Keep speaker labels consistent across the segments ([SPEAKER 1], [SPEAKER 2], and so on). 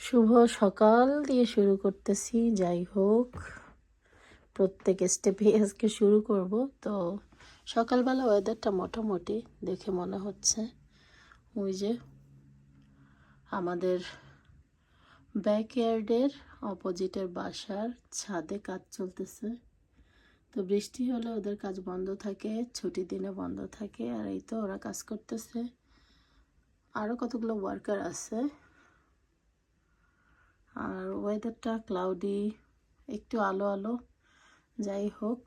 [SPEAKER 1] শুভ সকাল দিয়ে শুরু করতেছি। যাই হোক, প্রত্যেক স্টেপে আজকে শুরু করব। তো সকালবেলা ওয়েদারটা মোটামুটি দেখে মনে হচ্ছে। ওই যে আমাদের ব্যাকয়ার্ডের অপোজিটের বাসার ছাদে কাজ চলতেছে। তো বৃষ্টি হলে ওদের কাজ বন্ধ থাকে ছুটি দিনে বন্ধ থাকে, আর এই তো ওরা কাজ করতেছে। আরও কতগুলো ওয়ার্কার আছে। আর ওয়েদারটা ক্লাউডি একটু আলো আলো যাই হোক,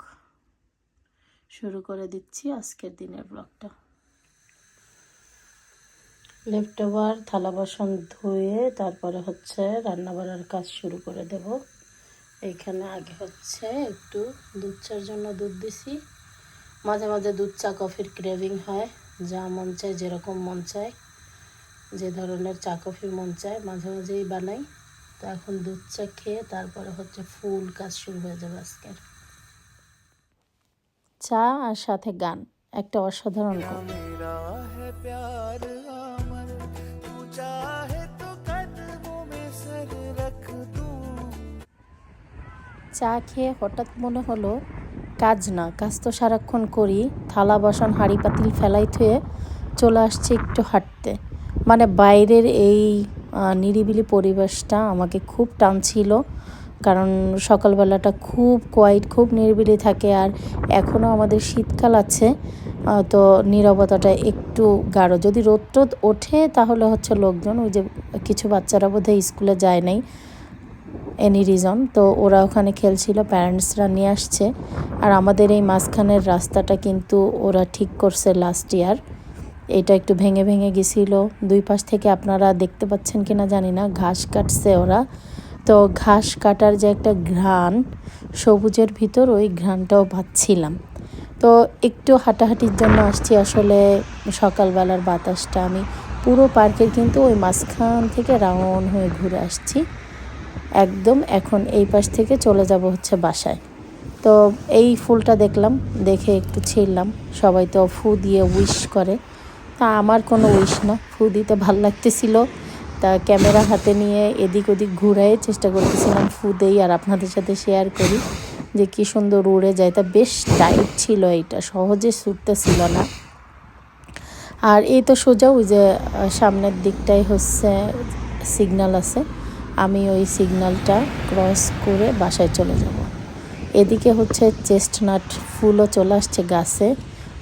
[SPEAKER 1] শুরু করে দিচ্ছি আজকের দিনের ব্লগটা লেফট ওভার থালা বাসন ধুয়ে তারপরে হচ্ছে রান্না বান্নার কাজ শুরু করে দেব। এইখানে আগে হচ্ছে একটু দুধ চার জন্য দুধ দিছি। মাঝে মাঝে দুধ চা, কফির ক্রেভিং হয়, যা মন চায়, যেরকম মন চায়, যে ধরনের চা কফি মন চায়, মাঝে মাঝেই বানাই। তো এখন দুধ চা খেয়ে তারপরে হচ্ছে ফুল কাজ শুরু হয়ে যাবে আজকের। চা আর সাথে গান, একটা অসাধারণ চা খেয়ে হঠাৎ মনে হলো, কাজ না, কাজ তো সারাক্ষণ করি, থালা বাসন, হাঁড়ি পাতিল ফেলাই থুয়ে চলে আসছে একটু হাঁটতে। মানে বাইরের এই নিরিবিলি পরিবেশটা আমাকে খুব টানছিল, কারণ সকালবেলাটা খুব কোয়াইট খুব নিরিবিলি থাকে আর এখনও আমাদের শীতকাল আছে তো নীরবতাটা একটু গাঢ়। যদি রোদ টোদ ওঠে তাহলে হচ্ছে লোকজন, ওই যে কিছু বাচ্চারা বোধহয় স্কুলে যায় নাই এনি রিজন তো ওরা ওখানে খেলছিল প্যারেন্টসরা নিয়ে আসছে। আর আমাদের এই মাঝখানের রাস্তাটা কিন্তু ওরা ঠিক করছে লাস্ট ইয়ার এটা একটু ভেঙে ভেঙে গেছিল। দুই পাশ থেকে আপনারা দেখতে পাচ্ছেন কিনা জানি না, ঘাস কাটছে ওরা। তো ঘাস কাটার যে একটা ঘ্রাণ, সবুজের ভিতর ওই ঘ্রাণটাও পাচ্ছিলাম। তো একটু হাঁটাহাঁটির জন্য আসছি আসলে সকালবেলার বাতাসটা। আমি পুরো পার্কের কিন্তু ওই মাঝখান থেকে রাউন্ড হয়ে ঘুরে আসছি। একদম এখন এই পাশ থেকে চলে যাব হচ্ছে বাসায়। তো এই ফুলটা দেখলাম, দেখে একটু ছিঁড়লাম। সবাই তো ফু দিয়ে উইশ করে। তা আমার কোনো উইশ না। ফু দিতে ভালো লাগতেছিল। তা ক্যামেরা হাতে নিয়ে এদিক ওদিক ঘুরাই চেষ্টা করতেছিলাম ফু দেই আর আপনাদের সাথে শেয়ার করি যে কি সুন্দর উড়ে যায়। তা বেশ টাইট ছিল এইটা, সহজে ছুটতেছিল না। আর এই তো সোজা ওই যে সামনের দিকটাই হচ্ছে সিগনাল আছে। আমি ওই সিগনালটা ক্রস করে বাসায় চলে যাব। এদিকে হচ্ছে চেস্টনাট ফুলও চলে আসছে গাছে।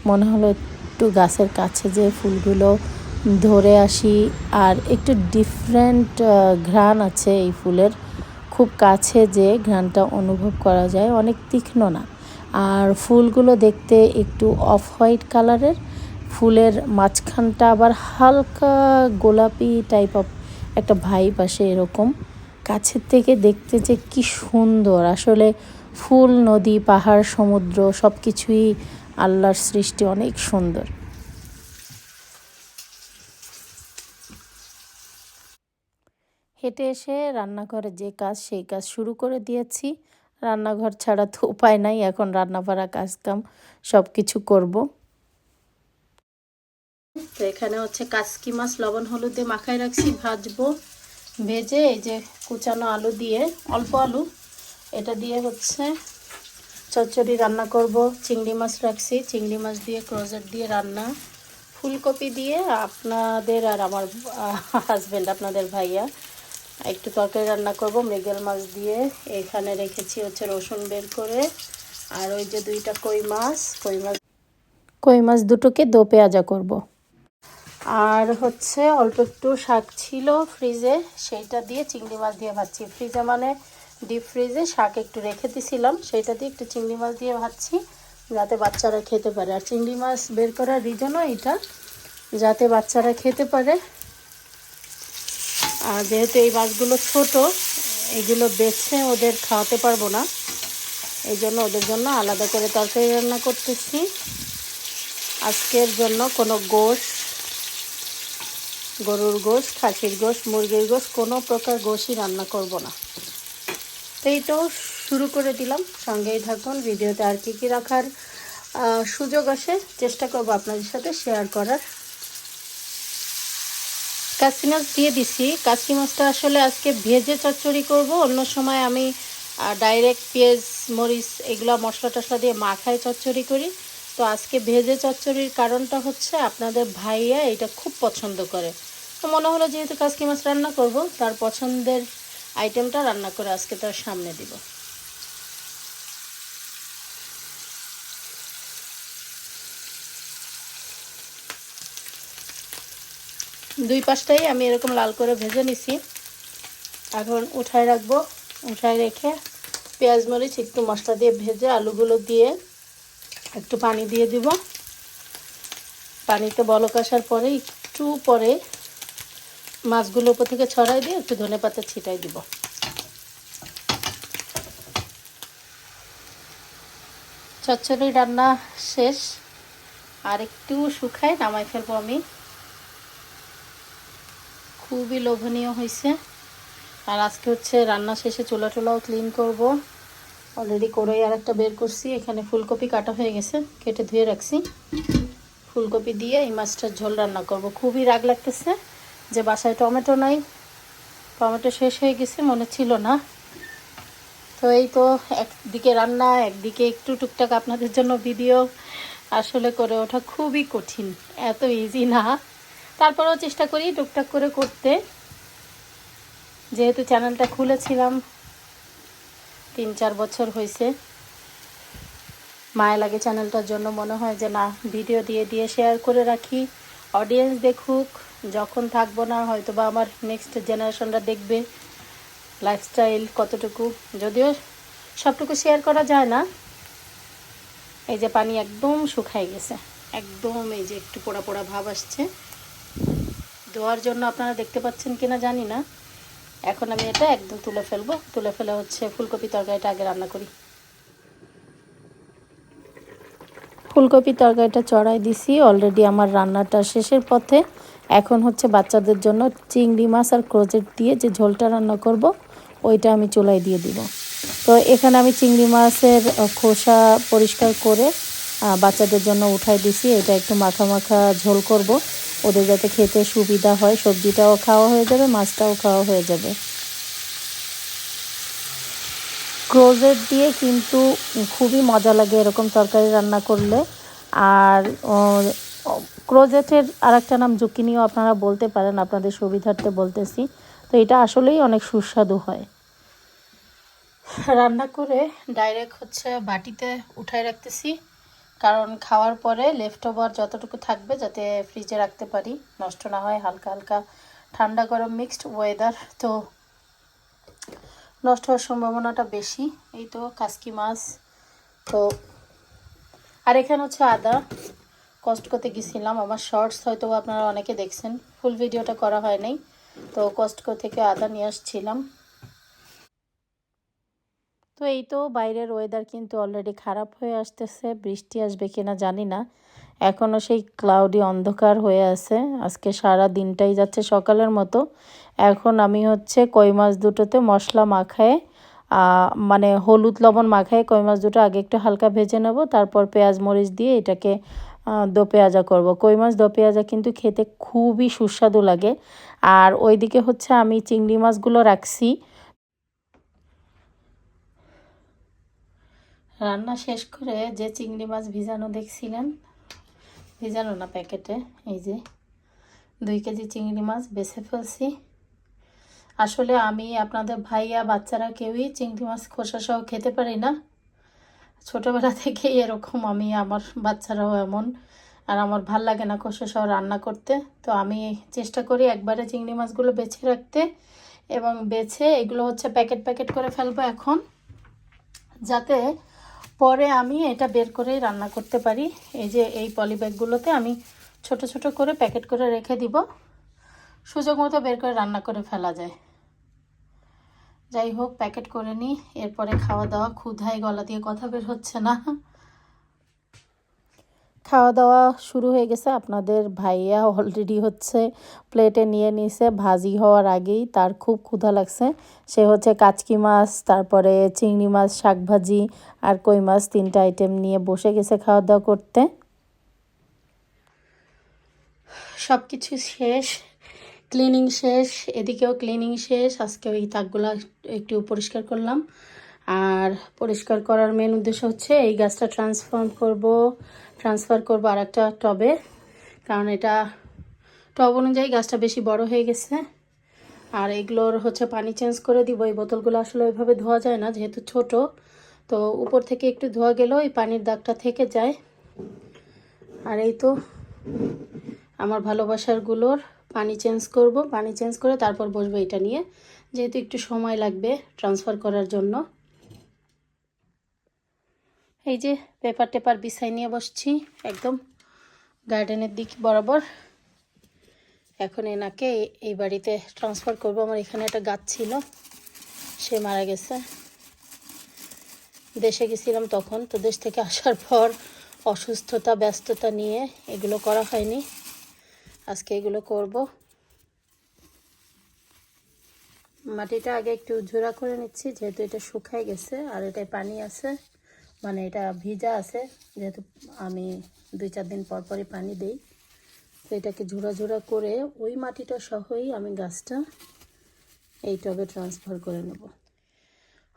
[SPEAKER 1] মনে হলো একটু গাছের কাছে যে ফুলগুলো ধরে আসি, আর একটু ডিফারেন্ট ঘ্রাণ আছে এই ফুলের। খুব কাছে যে ঘ্রাণটা অনুভব করা যায়, অনেক তীক্ষ্ণ না। আর ফুলগুলো দেখতে একটু অফ হোয়াইট কালারের ফুলের মাঝখানটা আবার হালকা গোলাপি টাইপ অফ একটা ভাইব আসে এরকম। কাছের থেকে দেখতে যে কি সুন্দর। আসলে ফুল, নদী, পাহাড়, সমুদ্র সব কিছুই আল্লাহর সৃষ্টি অনেক সুন্দর। হেঁটে এসে রান্নাঘরে যে কাজ, সেই কাজ শুরু করে দিয়েছি। রান্নাঘর ছাড়া তো উপায় নাই, এখন রান্না বাড়া কাজ কাম সব কিছু করব। তো এখানে হচ্ছে কাসকি মাছ, লবণ, হলুদ মাখায় রাখছি, ভাজবো, ভেজে এই যে কুচানো আলু দিয়ে, অল্প আলু, এটা দিয়ে হচ্ছে চচ্চড়ি রান্না করব, চিংড়ি মাছ রাখছি, চিংড়ি মাছ দিয়ে ক্রোজেট দিয়ে রান্না। ফুলকপি দিয়ে আপনাদের আর আমার হাজব্যান্ড আপনাদের ভাইয়া, একটু তরকারি রান্না করব, মৃগেল মাছ দিয়ে। এখানে রেখেছি হচ্ছে রসুন বের করে, আর ওই যে দুইটা কই মাছ কই মাছ কই মাছ দুটোকে দো পেঁয়াজা করব। আর হচ্ছে অল্প একটু শাক ছিল ফ্রিজে, সেইটা দিয়ে চিংড়ি মাছ দিয়ে ভাজছি। ফ্রিজে মানে ডিপ ফ্রিজে শাক একটু রেখে দিছিলাম, সেইটা দিয়ে একটু চিংড়ি মাছ দিয়ে ভাজছি, যাতে বাচ্চারা খেতে পারে। আর চিংড়ি মাছ বের করার রিজনও এটা, যাতে বাচ্চারা খেতে পারে। আর যেহেতু এই মাছগুলো ছোট, এগুলো বেছে ওদের খাওয়াতে পারব না। এই জন্য ওদের জন্য আলাদা করে তরকারি রান্না করতেছি। আজকের জন্য কোনো গোশ, গরুর গোশ, খাসির গোশ, মুরগির গোশ, কোনো প্রকার গোশই রান্না করব না। তো এই তো শুরু করে দিলাম। সঙ্গেই থাকুন, ভিডিওতে আর কি কি রাখার সুযোগ আসে, চেষ্টা করব আপনাদের সাথে শেয়ার করার। কাশি মাছ দিয়ে দিছি। কাশি মাছটা আসলে আজকে ভেজে চচ্চড়ি করব। অন্য সময় আমি ডাইরেক্ট পেঁয়াজ, মরিচ এগুলো মশলা টশলা দিয়ে মাখায় চচ্চড়ি করি। তো আজকে ভেজে চচ্চড়ির কারণটা হচ্ছে আপনাদের ভাইয়া এটা খুব পছন্দ করে। তো মনে হলো যেহেতু কাসকি মাছ রান্না করব, তার পছন্দের আইটেমটা রান্না করে আজকে তার সামনে দিব। দুই পাশটাই আমি এরকম লাল করে ভেজে নিছি। এখন উঠায় রাখব। উঠায় রেখে পেঁয়াজ মরিচ, একটু মশলা দিয়ে ভেজে আলুগুলো দিয়ে একটু পানি দিয়ে দিব। পানিতে বলক আসার পরে একটু পরে মাছগুলো উপর থেকে ছড়াই দিয়ে একটু ধনে পাতা ছিটাই দিব। চচ্চড়ি রান্না শেষ। আর একটু শুকায় নামাই ফেলব আমি। খুবই লোভনীয় হয়েছে আর আজকে হচ্ছে রান্না শেষে চুলা টুলাও ক্লিন করব। অলরেডি কড়াই আর একটা বের করছি, এখানে ফুলকপি কাটা হয়ে গেছে, কেটে ধুয়ে রাখছি। ফুলকপি দিয়ে এই মাছটার ঝোল রান্না করব। খুবই রাগ লাগতেছে। যে বাসায় টমেটো নাই। টমেটো শেষ হয়ে গেছে, মনে ছিল না। তো এই তো একদিকে রান্না, একদিকে একটু টুকটাক আপনাদের জন্য ভিডিও। আসলে করে ওঠা খুবই কঠিন, এত ইজি না। তারপরেও চেষ্টা করি টুকটাক করে করতে। যেহেতু চ্যানেলটা খুলেছিলাম, তিন চার বছর হয়েছে। মায়া লাগে চ্যানেলটার জন্য, মনে হয় যে না, ভিডিও দিয়ে দিয়ে শেয়ার করে রাখি। অডিয়েন্স দেখুক, যখন থাকব না হয়তো বা আমার নেক্সট জেনারেশনরা দেখবে লাইফস্টাইল কতটুকু। যদিও সবটুকু শেয়ার করা যায় না। এই যে পানি একদম শুকাই গেছে। একদম এই যে একটু পোড়া পোড়া ভাব আসছে। ধোয়ার জন্য আপনারা দেখতে পাচ্ছেন কিনা জানি না। এখন আমি এটা একদম তুলে ফেলব। তুলে ফেলে হচ্ছে ফুলকপি তরকারিটা আগে রান্না করি। ফুলকপি তরকারিটা চড়াই দিছি। অলরেডি আমার রান্নাটা শেষের পথে। এখন হচ্ছে বাচ্চাদের জন্য চিংড়ি মাছ আর ক্রোজেট দিয়ে যে ঝোলটা রান্না করব, ওইটা আমি চুলাই দিয়ে দিব। তো এখানে আমি চিংড়ি মাছের খোসা পরিষ্কার করে বাচ্চাদের জন্য উঠাই দিছি। এটা একটু মাখা মাখা ঝোল করব। ওদের যাতে খেতে সুবিধা হয়, সবজিটাও খাওয়া হয়ে যাবে, মাছটাও খাওয়া হয়ে যাবে। ক্রোজেট দিয়ে কিন্তু খুবই মজা লাগে এরকম তরকারি রান্না করলে। আর ক্রোজেটের আর একটা নাম জুকিনিও আপনারা বলতে পারেন, আপনাদের সুবিধার্থে বলতেছি। তো এটা আসলেই অনেক সুস্বাদু হয়। রান্না করে ডাইরেক্ট হচ্ছে বাটিতে উঠায় রাখতেছি, কারণ খাওয়ার পরে লেফট ওভার যতটুকু থাকবে যাতে ফ্রিজে রাখতে পারি, নষ্ট না হয়, হালকা হালকা ঠান্ডা গরম মিক্সড ওয়েদার তো নষ্ট হওয়ার সম্ভাবনাটা বেশি। এই তো কাসকি মাছ। তো আর এখানে হচ্ছে আদা। কষ্ট করতে গেছিলাম। আমার শর্টস হয়তো আপনারা অনেকে দেখছেন। ফুল ভিডিওটা করা হয় নাই। তো কস্টকো থেকে আদা নিয়ে আসছিলাম। তো এই তো বাইরের ওয়েদার কিন্তু অলরেডি খারাপ হয়ে আসতেছে। বৃষ্টি আসবে কিনা জানি না। এখনও সেই ক্লাউডি অন্ধকার হয়ে আছে। আজকে সারা দিনটাই যাচ্ছে সকালের মতো। এখন আমি হচ্ছে কই মাছ দুটোতে মশলা মাখায় মানে হলুদ লবণ মাখায় কই মাছ দুটো আগে একটু হালকা ভেজে নেব, তারপর পেঁয়াজ মরিচ দিয়ে এটাকে দো পেঁয়াজা করব। কই মাছ দো পেঁয়াজা কিন্তু খেতে খুবই সুস্বাদু লাগে। আর ওইদিকে হচ্ছে আমি চিংড়ি মাছগুলো রাখছি। রান্না শেষ করে যে চিংড়ি মাছ ভিজানো দেখছিলেন, ভিজানো না প্যাকেটে, এই যে দুই কেজি চিংড়ি মাছ বেছে ফেলছি। আসলে আমি আপনাদের ভাইয়া, বাচ্চারা কেউই চিংড়ি মাছ খোসা সহ খেতে পারি না। ছোটোবেলা থেকেই এরকম আমি, আমার বাচ্চারাও এমন। আর আমার ভালো লাগে না খোসা সহ রান্না করতে। তো আমি চেষ্টা করি একবারে চিংড়ি মাছগুলো বেছে রাখতে। এবং বেছে এগুলো হচ্ছে প্যাকেট প্যাকেট করে ফেলব এখন। যাতে পরে আমি এটা বের করেই রান্না করতে পারি। এই যে এই পলিব্যাগগুলোতে আমি ছোট ছোট করে প্যাকেট করে রেখে দিব। সুযোগ মতো বের করে রান্না করে ফেলা যায়। যাই হোক, প্যাকেট করে নিই এরপরে খাওয়া দাওয়া ক্ষুধায় গলা দিয়ে কথা বের হচ্ছে না। খাওয়া দাওয়া শুরু হয়ে গেছে। আপনাদের ভাইয়া অলরেডি হচ্ছে প্লেটে নিয়ে নিছে ভাজি হওয়ার আগেই তার খুব ক্ষুধা লাগছে। সে হচ্ছে কাচকি মাছ, তারপরে চিংড়ি মাছ শাক ভাজি আর কই মাছ তিনটা আইটেম নিয়ে বসে গেছে খাওয়া দাওয়া করতে। সব কিছু শেষ। ক্লিনিং শেষ, এদিকেও ক্লিনিং শেষ আজকে ওই তাকগুলা একটু পরিষ্কার করলাম। আর পরিষ্কার করার মেন উদ্দেশ্য হচ্ছে এই গাছটা ট্রান্সফর্ম করব ট্রান্সফার করব আর একটা টবে। কারণ এটা টব অনুযায়ী গাছটা বেশি বড় হয়ে গেছে। আর এগুলোর হচ্ছে পানি চেঞ্জ করে দিব, এই বোতলগুলো আসলে ওইভাবে ধোয়া যায় না, যেহেতু ছোট। তো উপর থেকে একটু ধোয়া গেলেও এই পানির দাগটা থেকে যায়। আর এই তো আমার ভালোবাসারগুলোর পানি চেঞ্জ করব, পানি চেঞ্জ করে তারপর বসবো এটা নিয়ে। যেহেতু একটু সময় লাগবে ট্রান্সফার করার জন্য। এই যে পেপার টেপার বিছাই নিয়ে বসছি, একদম গার্ডেনের দিক বরাবর। এখন এনাকে এই- বাড়িতে ট্রান্সফার করব। আমার এখানে একটা গাছ ছিল, সে মারা গেছে। দেশে গেছিলাম তখন, তো দেশ থেকে আসার পর অসুস্থতা, ব্যস্ততা নিয়ে এগুলো করা হয়নি। আজকে এগুলো করব। মাটিটা আগে একটু ঝোড়া করে নিচ্ছি, যেহেতু এটা শুকায় গেছে আর এটায় পানি আছে মানে এটা ভিজা আছে, যেহেতু আমি দুই চার দিন পর পরই পানি দিই। তো এটাকে ঝোড়া ঝোড়া করে ওই মাটিটা সহই আমি গাছটা এই টবে ট্রান্সফার করে নেব।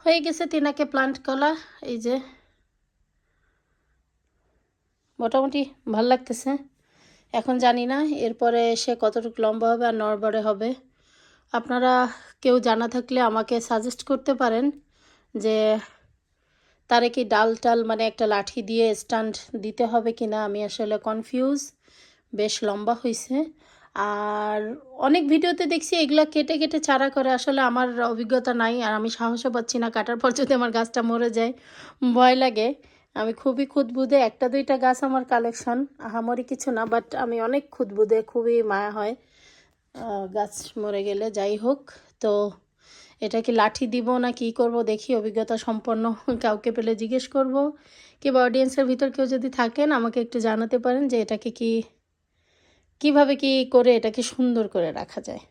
[SPEAKER 1] হয়ে গেছে তিনাকে প্লান্ট কলা, এই যে। মোটামুটি ভালো লাগতেছে। এখন জানি না, এরপরে সে কতটুকু লম্বা হবে আর নড়বড়ে হবে। আপনারা কেউ জানা থাকলে আমাকে সাজেস্ট করতে পারেন যে তারে কি ডাল টাল মানে একটা লাঠি দিয়ে স্ট্যান্ড দিতে হবে কি না আমি আসলে কনফিউজ বেশ লম্বা হয়েছে আর অনেক ভিডিওতে দেখছি এগুলা কেটে কেটে চারা করে, আসলে আমার অভিজ্ঞতা নাই আর আমি সাহসও পাচ্ছি না, কাটার পর যদি আমার গাছটা মরে যায়, ভয় লাগে। আমি খুবই খুদবুদে, একটা দুইটা গাছ আমার কালেকশন আহামরি কিছু না বাট আমি অনেক খুদবুদে, খুবই মায়া হয়। গাছ মরে গেলে যাই হোক, তো এটা কি লাঠি দিব না কি করব দেখি, অভিজ্ঞতা সম্পন্ন কাউকে পেলে জিজ্ঞেস করব। কিংবা অডিয়েন্সের ভিতর কেউ যদি থাকেন, আমাকে একটু জানাতে পারেন যে এটাকে কি, কীভাবে কি করে এটাকে সুন্দর করে রাখা যায়।